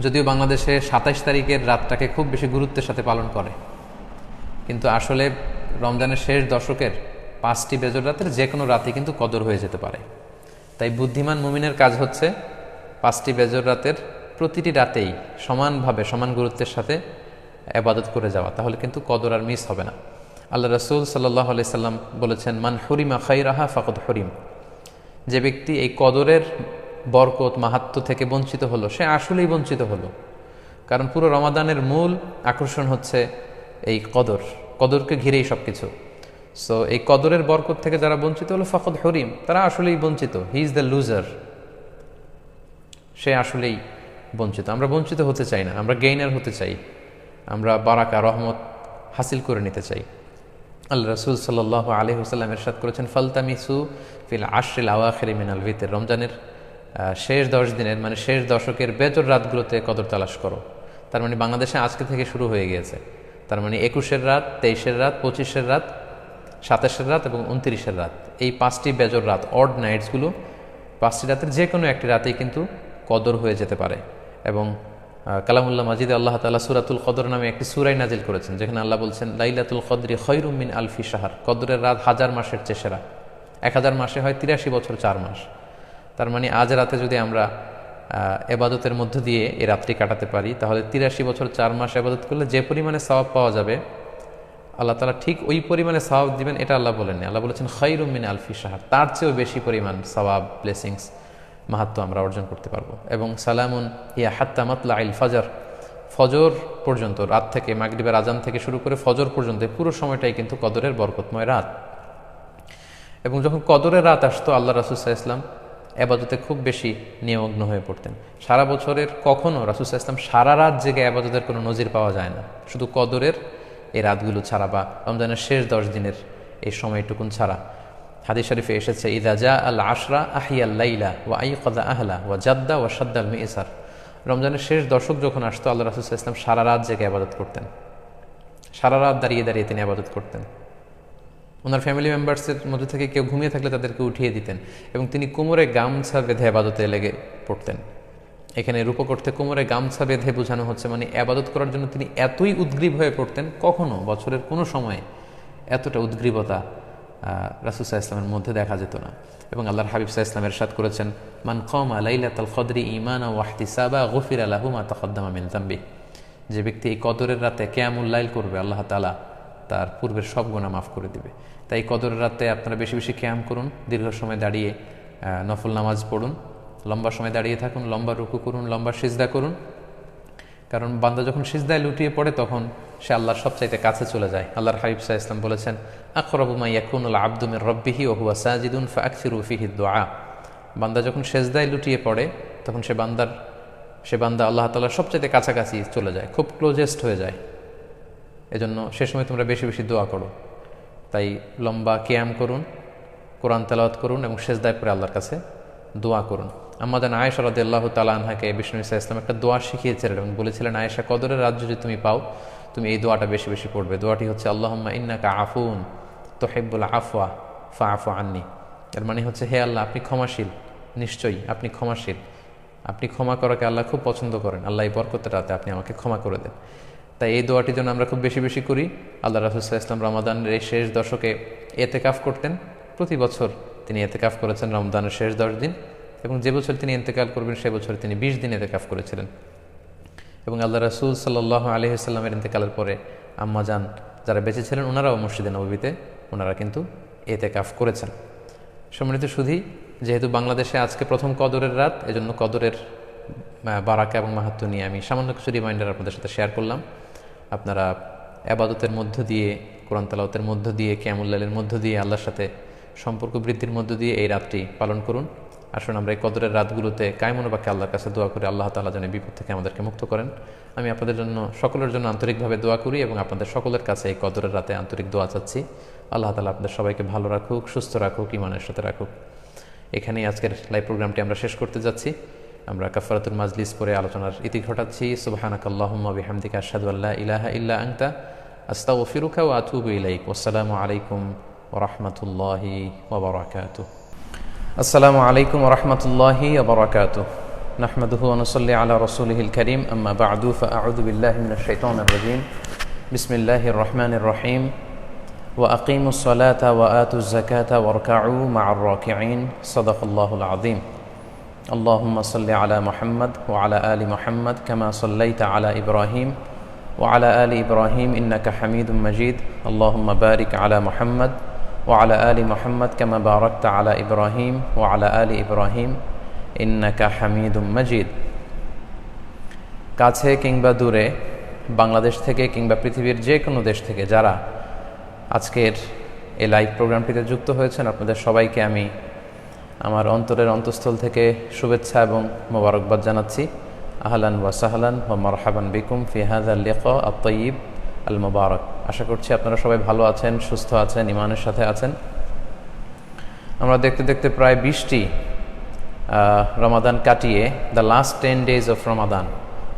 যদিও বাংলাদেশে সাতাইশ তারিখের রাতটাকে খুব বেশি গুরুত্বের সাথে পালন করে। কিন্তু আসলে রমজানের শেষ দশকের পাঁচটি বেজর রাতের যে কোনো রাতে কিন্তু কদর হয়ে যেতে পারে। তাই বুদ্ধিমান মুমিনের কাজ হচ্ছে পাঁচটি বেজর রাতের প্রতিটি রাতেই সমানভাবে, সমান গুরুত্বের সাথে আবাদত করে যাওয়া। তাহলে কিন্তু কদর আর মিস হবে না। আল্লাহ রসুল সাল্লাহ সাল্লাম বলেছেন, মান হরিমা খাইরাহা ফাকদ হরিম। যে ব্যক্তি এই কদরের বরকত, মাহাত্ম থেকে বঞ্চিত হলো। সে আসলেই বঞ্চিত হলো। কারণ পুরো রমাদানের মূল আকর্ষণ হচ্ছে এই কদর। কদরকে ঘিরেই সব কিছু সো এই কদরের বরকত থেকে যারা বঞ্চিত হলো, ফকদ হরিম, তারা আসলেই বঞ্চিত। হি ইজ দ্য লুজার সে আসলেই বঞ্চিত। আমরা বঞ্চিত হতে চাই না। আমরা গেইনার হতে চাই। আমরা বারাকা, রহমত হাসিল করে নিতে চাই। আল্লাহ রসুল সাল্লাহ আলী হুসাল্লাম এরশাদ করেছেন, ফালতামিসু ফিল আশরিল আওয়াখেরি মিনাল ভিতের। রমজানের শেষ দশ দিনের মানে শেষ দশকের বেজর রাতগুলোতে কদর তালাশ করো। তার মানে বাংলাদেশে আজকে থেকে শুরু হয়ে গিয়েছে। তার মানে একুশের রাত, তেইশের রাত, পঁচিশের রাত, সাতাশের রাত এবং উনত্রিশের রাত। এই পাঁচটি বেজর রাত অড নাইটসগুলো পাঁচটি রাতের যে কোনো একটি রাতেই কিন্তু কদর হয়ে যেতে পারে। এবং কালামুল্লাহ মাজিদ আল্লাহ তালা সুরাতুল কদর নামে একটি সুরাই নাজিল করেছেন, যেখানে আল্লাহ বলছেন, লাইলাতুল কদরি খৈরুমিন আলফি সাহার কদরের রাত হাজার মাসের চেষেরা। এক হাজার মাসে হয় তিরাশি বছর চার মাস। তার মানে আজ রাতে যদি আমরা এবাদতের মধ্য দিয়ে এ রাত্রি কাটাতে পারি, তাহলে তিরাশি বছর চার মাস এবাদত করলে যে পরিমাণে সওয়াব পাওয়া যাবে, আল্লাহ তালা ঠিক ওই পরিমাণে সওয়াব দিবেন, এটা আল্লাহ বলেননি। আল্লাহ বলেছেন খৈরুমিন আলফি সাহার তার চেয়েও বেশি পরিমাণ সওয়াব ব্লেসিংস মাহাত্ম আমরা অর্জন করতে পারব। এবং সালামুন ইয়া হাত্তা মাতলা আইল ফাজার, ফজর পর্যন্ত, রাত থেকে মাগরিবের আজান থেকে শুরু করে ফজর পর্যন্ত পুরো সময়টাই কিন্তু কদরের বরকতময় রাত। এবং যখন কদরের রাত আসতো, আল্লাহ রাসুসাহ ইসলাম আবাদতে খুব বেশি নিমগ্ন হয়ে পড়তেন। সারা বছরের কখনও রাসুসাহ ইসলাম সারা রাত জেগে আবাদতের কোনো নজির পাওয়া যায় না। শুধু কদরের এই রাতগুলো ছাড়া বা রমজানের শেষ দশ দিনের এই সময়টুকুন ছাড়া। হাদিস শরীফে এসেছে, ইদা জা আল আশরা আহিয়াল লাইলা ওয়া আই কদা আহলা ওয়া জাদ্দা ওয়া সাদ্দাল মিসার রমজানের শেষ দশক যখন আসতো, আল্লাহ রাসুসাহ ইসলাম সারা রাত জেগে আবাদত করতেন। সারা রাত দাঁড়িয়ে দাঁড়িয়ে তিনি আবাদত করতেন। ওনার ফ্যামিলি মেম্বার্সের মধ্যে থেকে কেউ ঘুমিয়ে থাকলে তাদেরকে উঠিয়ে দিতেন এবং তিনি কোমরে গামছা বেঁধে আবাদতে লেগে পড়তেন। এখানে রূপকর্থে কোমরে গামছা বেঁধে বোঝানো হচ্ছে মানে আবাদত করার জন্য তিনি এতই উদ্গ্রীব হয়ে পড়তেন, কখনো বছরের কোনো সময়ে এতটা উদ্গ্রীবতা রাসুসাহ ইসলামের মধ্যে দেখা যেত না। এবং আল্লাহর হাবিব সাহা ইসলামের সাথ করেছেন, মান কম আলাইলাতাল কদরি ইমান ওয়াহতিসাবা গফির আলাহু মা তকদ্দামা মিন তাম্বি যে ব্যক্তি এই কদরের রাতে কেয়ামুল্লাইল করবে, আল্লাহ তালা তার পূর্বের সব গোনা মাফ করে দিবে। তাই কদরের রাতে আপনারা বেশি বেশি ক্যাম করুন, দীর্ঘ সময় দাঁড়িয়ে নফল নামাজ পড়ুন, লম্বা সময় দাঁড়িয়ে থাকুন, লম্বা রুকু করুন, লম্বা সিজদা করুন। কারণ বান্দা যখন সিজদায় লুটিয়ে পড়ে তখন সে আল্লাহর সবচাইতে কাছে চলে যায়। আল্লাহর হাবিব সাহা ইসলাম বলেছেন আকরবুমা ইয়াকুনুল আব্দুমের রব্বিহি ও হুয়া সাজিদুন ফাকসির দোয়া। বান্দা যখন সেজদায় লুটিয়ে পড়ে তখন সে বান্দার, সে বান্দা আল্লাহ তাল্লাহ সবচাইতে কাছাকাছি চলে যায়, খুব ক্লোজেস্ট হয়ে যায়। এজন্য সে সময় তোমরা বেশি বেশি দোয়া করো। তাই লম্বা কেয়াম করুন, কোরআন তেলাওয়াত করুন এবং শেষদায় পরে আল্লাহর কাছে দোয়া করুন। আমাদের আয়েশা রদি আল্লাহ তালা আনহাকে বিষ্ণু ইসা ইসলাম একটা দোয়া শিখিয়েছিলেন এবং বলেছিলেন, আয়েশা, কদরের রাজ্য যদি তুমি পাও, তুমি এই দোয়াটা বেশি বেশি পড়বে। দোয়াটি হচ্ছে, আল্লাহম্মা ইন্নাকা আফুন তোহেব্বুল আফওয়া ফা আফু আন্নি। এর মানে হচ্ছে, হে আল্লাহ, আপনি ক্ষমাশীল। নিশ্চয়ই আপনি ক্ষমাশীল। আপনি ক্ষমা করাকে আল্লাহ খুব পছন্দ করেন। আল্লাহ এই বরকতের রাতে আপনি আমাকে ক্ষমা করে দেন। তাই এই দোয়াটি যেন আমরা খুব বেশি বেশি করি। আল্লাহ রাসুল্লাহ ইসলাম রমাদানের এই শেষ দশকে এতেকাফ করতেন। প্রতি বছর তিনি এতেকাফ করেছেন রমদানের শেষ দশ দিন এবং যে বছর তিনি ইন্তেকাল করবেন, সে বছর তিনি বিশ দিন এতেকাফ করেছিলেন। এবং আল্লাহ রাসুল সাল্লাহ আলহিসাল্লামের ইন্তেকালের পরে আম্মা যান যারা বেঁচে ছিলেন, ওনারাও মসজিদে নবীতে ওনারা কিন্তু এতেকাফ করেছেন। সম্মানিত সুধী, যেহেতু বাংলাদেশে আজকে প্রথম কদরের রাত, এজন্য কদরের বারাকা এবং মাহাত্ম নিয়ে আমি সামান্য কিছু রিমাইন্ডার আপনাদের সাথে শেয়ার করলাম। আপনারা আবাদতের মধ্য দিয়ে, কোরআন তালাওতের মধ্য দিয়ে ক্যামুল্লালের মধ্য দিয়ে, আল্লাহর সাথে সম্পর্ক বৃদ্ধির মধ্য দিয়ে এই রাতটি পালন করুন। আসুন আমরা এই কদরের রাতগুলোতে কায়মনোবাক্যে আল্লাহর কাছে দোয়া করি আল্লাহ তালা যেন বিপদ থেকে আমাদেরকে মুক্ত করেন। আমি আপনাদের জন্য, সকলের জন্য আন্তরিকভাবে দোয়া করি এবং আপনাদের সকলের কাছে এই কদরের রাতে আন্তরিক দোয়া চাচ্ছি। আল্লাহ তালা আপনাদের সবাইকে ভালো রাখুক, সুস্থ রাখুক ইমানের সাথে রাখুক। এখানেই আজকের লাইভ প্রোগ্রামটি আমরা শেষ করতে যাচ্ছি। আমরা কাফারাতুল মাজলিস পরে আলোচনার ইতি ঘটাচ্ছি সুবাহানাক আল্লাহুম্মা বিহামদিকা আশহাদু আল্লা ইলাহা ইল্লা আনতা আস্তাগফিরুকা ওয়া আতুবু ইলাইক ওয়াসসালামু আলাইকুম ওয়া রাহমাতুল্লাহি ওয়া বারাকাতুহু আসসালামু আলাইকুম ওয়া রাহমাতুল্লাহি ওয়া বারাকাতুহু نحمده ونصلي على رسوله الكريم أما بعد فأعوذ بالله من الشيطان الرجيم بسم الله الرحمن الرحيم وأقيموا الصلاة وآتوا الزكاة واركعوا مع الراكعين صدق الله العظيم اللهم صل على محمد وعلى آل محمد كما صليت على إبراهيم وعلى آل إبراهيم إنك حميد مجيد اللهم بارك على محمد وعلى آل محمد كما باركت على إبراهيم وعلى آل إبراهيم ইন্নাকা হামিদুম মজিদ কাছে কিংবা দূরে বাংলাদেশ থেকে কিংবা পৃথিবীর যে কোনো দেশ থেকে যারা আজকের এই লাইভ প্রোগ্রামটিতে যুক্ত হয়েছেন আপনাদের সবাইকে আমি আমার অন্তরের অন্তঃস্থল থেকে শুভেচ্ছা এবং মোবারকবাদ জানাচ্ছি। আহলান ওয়া সাহলান ওয়া মারহাবান বিকুম ফিহাদ আল লিক আত্তয়িব আল মোবারক আশা করছি আপনারা সবাই ভালো আছেন, সুস্থ আছেন ইমানের সাথে আছেন। আমরা দেখতে দেখতে প্রায় বিশটি রমাদান কাটিয়ে the last ten days of Ramadan.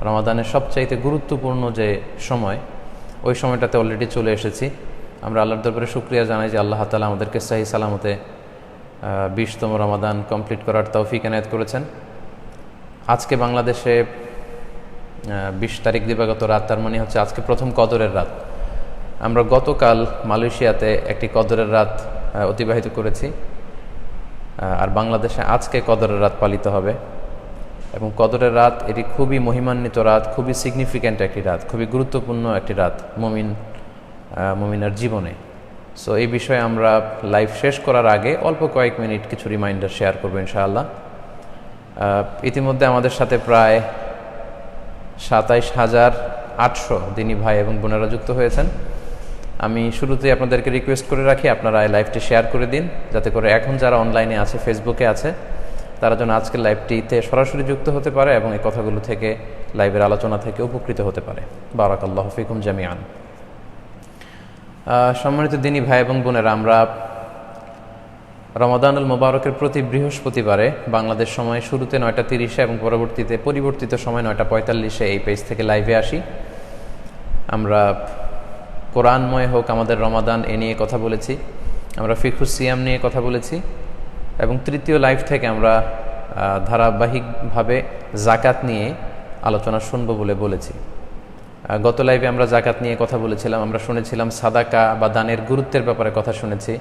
রমাদানের সবচাইতে গুরুত্বপূর্ণ যে সময়, ওই সময়টাতে অলরেডি চলে এসেছি। আমরা আল্লাহর দরবারে শুক্রিয়া জানাই যে আল্লাহ তালা আমাদেরকে সাহি সালামতে বিশতম রমাদান কমপ্লিট করার তৌফিক এনায়ত করেছেন। আজকে বাংলাদেশে বিশ তারিখ দিবাগত রাত, তার মানে হচ্ছে আজকে প্রথম কদরের রাত। আমরা গতকাল মালয়েশিয়াতে একটি কদরের রাত অতিবাহিত করেছি। আর বাংলাদেশে আজকে কদরের রাত পালিত হবে। এবং কদরের রাত, এটি খুবই মহিমান্বিত রাত, খুবই সিগনিফিক্যান্ট একটি রাত, খুবই গুরুত্বপূর্ণ একটি রাত, মমিন মমিনার জীবনে। সো এই বিষয়ে আমরা লাইভ শেষ করার আগে অল্প কয়েক মিনিট কিছু রিমাইন্ডার শেয়ার করব ইনশাআল্লাহ। ইতিমধ্যে আমাদের সাথে প্রায় সাতাইশ হাজার আটশো দিনী ভাই এবং বোনেরা যুক্ত হয়েছেন। আমি শুরুতেই আপনাদেরকে রিকোয়েস্ট করে রাখি, আপনারা এই লাইভটি শেয়ার করে দিন, যাতে করে এখন যারা অনলাইনে আছে ফেসবুকে আছে, তারা যেন আজকের লাইভটিতে সরাসরি যুক্ত হতে পারে এবং এই কথাগুলো থেকে লাইভের আলোচনা থেকে উপকৃত হতে পারে। বারাক আল্লাহ ফিকুম জামিয়ান সম্মানিত দিনী ভাই এবং বোনেরা, আমরা রমাদানুল মোবারকের প্রতি বৃহস্পতিবারে বাংলাদেশ সময় শুরুতে নয়টা তিরিশে এবং পরবর্তীতে পরিবর্তিত সময় নয়টা পঁয়তাল্লিশে এই পেজ থেকে লাইভে আসি। আমরা কোরআনময় হোক, আমাদের রমাদান এ নিয়ে কথা বলেছি, আমরা ফিখুস সিয়াম নিয়ে কথা বলেছি এবং তৃতীয় লাইফ থেকে আমরা ধারাবাহিকভাবে জাকাত নিয়ে আলোচনা শুনব বলে বলেছি। গত লাইভে আমরা জাকাত নিয়ে কথা বলেছিলাম, আমরা শুনেছিলাম সাদাকা বা দানের গুরুত্বের ব্যাপারে কথা শুনেছি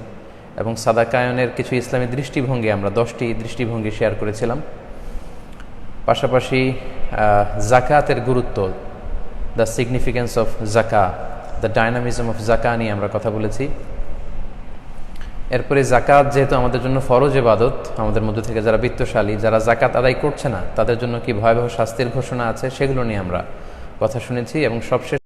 এবং সাদাকায়নের কিছু ইসলামী দৃষ্টিভঙ্গি, আমরা দশটি দৃষ্টিভঙ্গি শেয়ার করেছিলাম। পাশাপাশি জাকাতের গুরুত্ব the significance of zakat the dynamism of zakat নিয়ে আমরা কথা বলেছি। এরপরে জাকাত যেহেতু আমাদের জন্য ফরজ এবাদত আমাদের মধ্যে থেকে যারা বিত্তশালী, যারা জাকাত আদায় করছে না, তাদের জন্য কি ভয়াবহ শাস্তির ঘোষণা আছে, সেগুলো নিয়ে আমরা কথা শুনেছি এবং সবশেষ